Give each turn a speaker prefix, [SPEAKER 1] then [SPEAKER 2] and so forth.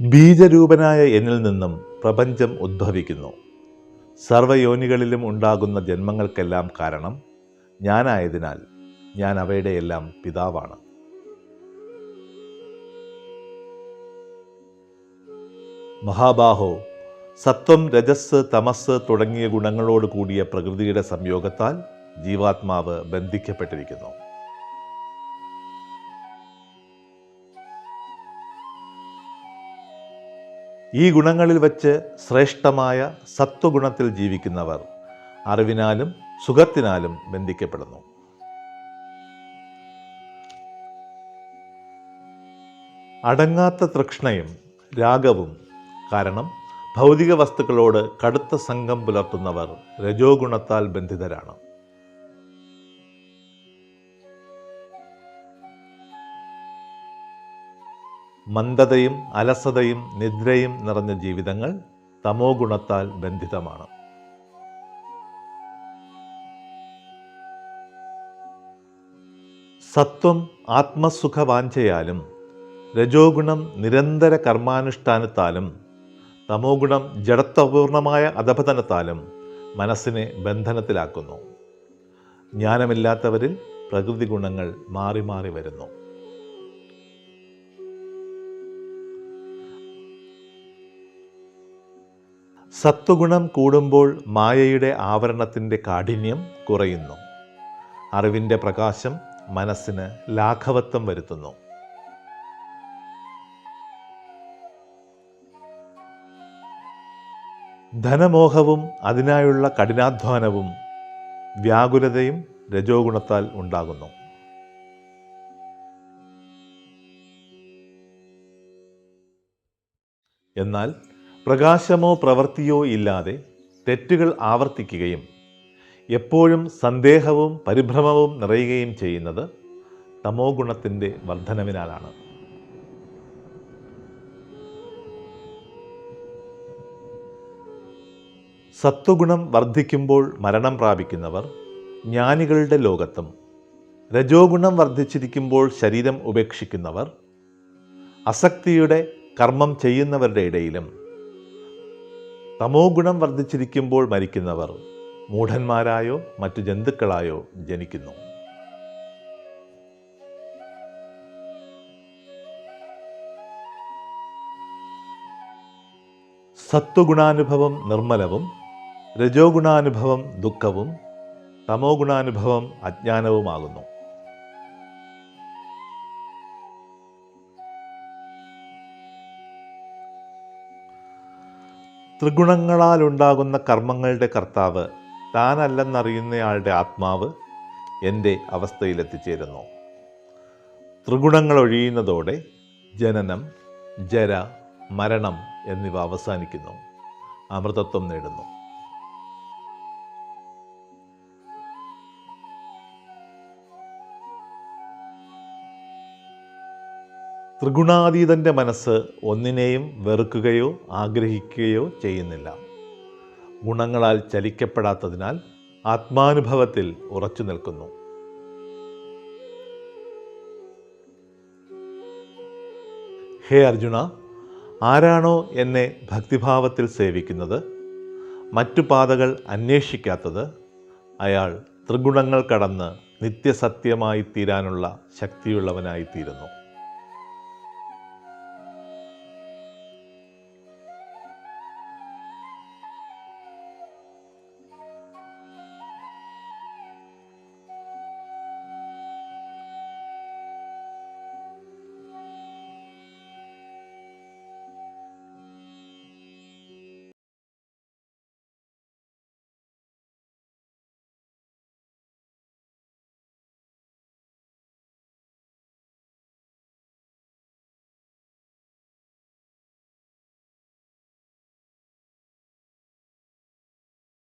[SPEAKER 1] ബീജരൂപനായ എന്നിൽ നിന്നും പ്രപഞ്ചം ഉദ്ഭവിക്കുന്നു. സർവയോനികളിലും ഉണ്ടാകുന്ന ജന്മങ്ങൾക്കെല്ലാം കാരണം ഞാനായതിനാൽ ഞാൻ അവയുടെയെല്ലാം പിതാവാണ്. മഹാബാഹോ സത്വം രജസ് തമസ് തുടങ്ങിയ ഗുണങ്ങളോട് കൂടിയ പ്രകൃതിയുടെ സംയോഗത്താൽ ജീവാത്മാവ് ബന്ധിക്കപ്പെട്ടിരിക്കുന്നു. ഈ ഗുണങ്ങളിൽ വച്ച് ശ്രേഷ്ഠമായ സത്വഗുണത്തിൽ ജീവിക്കുന്നവർ അറിവിനാലും സുഖത്തിനാലും ബന്ധിക്കപ്പെടുന്നു. അടങ്ങാത്ത തൃഷ്ണയും രാഗവും കാരണം ഭൗതിക വസ്തുക്കളോട് കടുത്ത സംഘം പുലർത്തുന്നവർ രജോ ഗുണത്താൽ ബന്ധിതരാണ്. മന്ദതയും അലസതയും നിദ്രയും നിറഞ്ഞ ജീവിതങ്ങൾ തമോ ഗുണത്താൽ ബന്ധിതമാണ്. സത്വം ആത്മസുഖവാഞ്ചയാലും രജോ ഗുണം നിരന്തര കർമാനുഷ്ഠാനത്താലും തമോ ഗുണം ജഡത്വപൂർണമായ അധപതനത്താലും മനസ്സിനെ ബന്ധനത്തിലാക്കുന്നു. ജ്ഞാനമില്ലാത്തവരിൽ പ്രകൃതി ഗുണങ്ങൾ മാറി മാറി വരുന്നു. സത്വഗുണം കൂടുമ്പോൾ മായയുടെ ആവരണത്തിന്റെ കാഠിന്യം കുറയുന്നു. അറിവിന്റെ പ്രകാശം മനസ്സിന് ലാഘവത്വം വരുത്തുന്നു. ധനമോഹവും അതിനായുള്ള കഠിനാധ്വാനവും വ്യാകുലതയും രജോ ഗുണത്താൽ ഉണ്ടാകുന്നു. എന്നാൽ പ്രകാശമോ പ്രവൃത്തിയോ ഇല്ലാതെ തെറ്റുകൾ ആവർത്തിക്കുകയും എപ്പോഴും സന്ദേഹവും പരിഭ്രമവും നിറയുകയും ചെയ്യുന്നത് തമോ ഗുണത്തിന്റെ വർധനവിനാലാണ്. സത്വഗുണം വർദ്ധിക്കുമ്പോൾ മരണം പ്രാപിക്കുന്നവർ ജ്ഞാനികളുടെ ലോകത്തും രജോഗുണം വർദ്ധിച്ചിരിക്കുമ്പോൾ ശരീരം ഉപേക്ഷിക്കുന്നവർ അസക്തിയുടെ കർമ്മം ചെയ്യുന്നവരുടെ ഇടയിലും തമോ ഗുണം വർദ്ധിച്ചിരിക്കുമ്പോൾ മരിക്കുന്നവർ മൂഢന്മാരായോ മറ്റു ജന്തുക്കളായോ ജനിക്കുന്നു. സത്വഗുണാനുഭവം നിർമ്മലവും രജോ ഗുണാനുഭവം ദുഃഖവും തമോ ഗുണാനുഭവം അജ്ഞാനവുമാകുന്നു. ത്രിഗുണങ്ങളാലുണ്ടാകുന്ന കർമ്മങ്ങളുടെ കർത്താവ് താനല്ലെന്നറിയുന്നയാളുടെ ആത്മാവ് എന്റെ അവസ്ഥയിലെത്തിച്ചേരുന്നു. ത്രിഗുണങ്ങൾ ഒഴിയുന്നതോടെ ജനനം ജര മരണം എന്നിവ അവസാനിക്കുന്നു. അമൃതത്വം നേടുന്നു. ത്രിഗുണാതീതന്റെ മനസ്സ് ഒന്നിനെയും വെറുക്കുകയോ ആഗ്രഹിക്കുകയോ ചെയ്യുന്നില്ല. ഗുണങ്ങളാൽ ചലിക്കപ്പെടാത്തതിനാൽ ആത്മാനുഭവത്തിൽ ഉറച്ചു നിൽക്കുന്നു. ഹേ അർജുന ആരാണോ എന്നെ ഭക്തിഭാവത്തിൽ സേവിക്കുന്നത്? മറ്റു പാതകൾ അന്വേഷിക്കാത്തത്? അയാൾ ത്രിഗുണങ്ങൾ കടന്ന് നിത്യസത്യമായി തീരാനുള്ള ശക്തിയുള്ളവനായി തീരുന്നു